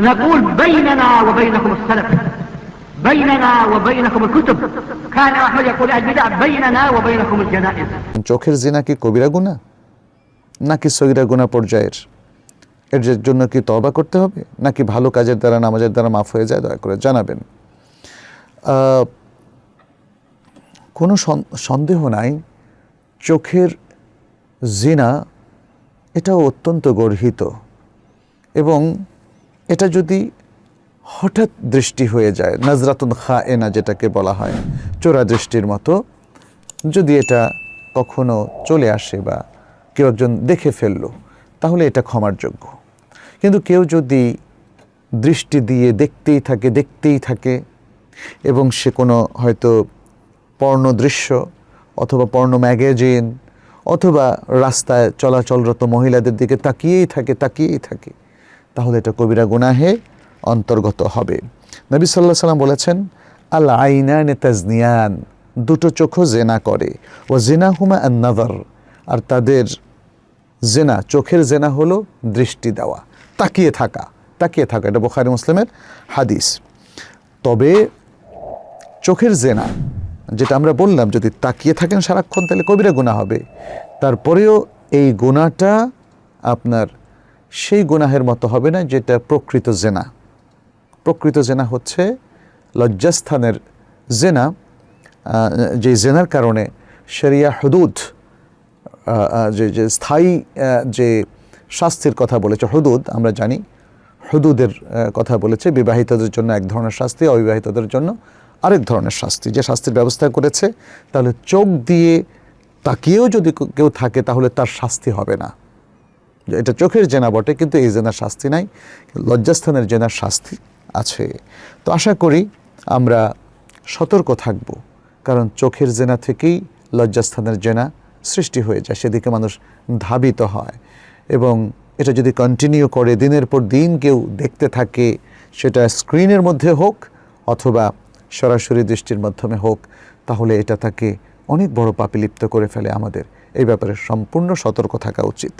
نقول بيننا وبينكم السلف بيننا وبينكم الكتب كان أحمد يقول البدع بيننا وبينكم الجنائز চোখের জিনা কি কবিরা গুণা নাকি সগিরা গুণা পর্যায়ের এর যে- জন্য কি তবা করতে হবে নাকি ভালো কাজের দ্বারা নামাজের দ্বারা মাফ হয়ে যায় দয়া করে জানাবেন আহ, কোনো সন- সন্দেহ নাই চোখের জিনা এটাও অত্যন্ত গর্হিত এবং এটা যদি হঠাৎ দৃষ্টি হয়ে যায়, নজরাতুন খা এনা যেটাকে বলা হয়, চোরা দৃষ্টির মতো, যদি এটা কখনো চলে আসে বা কেউ একজন দেখে ফেলল, তাহলে এটা ক্ষমার যোগ্য। কিন্তু কেউ যদি দৃষ্টি দিয়ে দেখতেই থাকে দেখতেই থাকে, এবং সে কোনো হয়তো পর্ণ দৃশ্য অথবা পর্ণ ম্যাগাজিন অথবা রাস্তায় চলাচলরত মহিলাদের দিকে তাকিয়েই থাকে তাকিয়েই থাকে তাহলে এটা কবিরা গুনাহে অন্তর্গত হবে। নবী সাল্লাহ সাল্লাম বলেছেন, আল আইনান তাজনিয়ান দুটো চোখও জেনা করে। ও জেনা হুমা নাদার আর তাদের জেনা, চোখের জেনা হলো দৃষ্টি দেওয়া, তাকিয়ে থাকা তাকিয়ে থাকা। এটা বোখারি মুসলিমের হাদিস। তবে চোখের জেনা, যেটা আমরা বললাম, যদি তাকিয়ে থাকেন সারাক্ষণ, তাহলে কবিরা গুণা হবে। তারপরেও এই গুণাটা আপনার সেই গুনাহের মতো হবে না যেটা প্রকৃত জেনা। প্রকৃত জেনা হচ্ছে লজ্জাস্থানের জেনা যে জেনার কারণে শরিয়া হুদুদ যে যে স্থায়ী যে শাস্তির কথা বলেছে, হুদুদ, আমরা জানি, হুদুদের কথা বলেছে, বিবাহিতদের জন্য এক ধরনের শাস্তি, অবিবাহিতদের জন্য আরেক ধরনের শাস্তি। যে শাস্তির ব্যবস্থা করেছে, তাহলে চোখ দিয়ে তাকিয়েও যদি কেউ থাকে, তাহলে তার শাস্তি হবে না। এটা চোখের জেনা বটে, কিন্তু এই জেনার শাস্তি নাই, লজ্জাস্থানের জেনার শাস্তি আছে। তো আশা করি আমরা সতর্ক থাকব, কারণ চোখের জেনা থেকেই লজ্জাস্থানের জেনা সৃষ্টি হয়ে যায়, সেদিকে মানুষ ধাবিত হয়। এবং এটা যদি কন্টিনিউ করে, দিনের পর দিন কেউ দেখতে থাকে, সেটা স্ক্রিনের মধ্যে হোক অথবা সরাসরি দৃষ্টির মাধ্যমে হোক, তাহলে এটা তাকে অনেক বড় পাপে লিপ্ত করে ফেলে আমাদের। এই ব্যাপারে সম্পূর্ণ সতর্ক থাকা উচিত।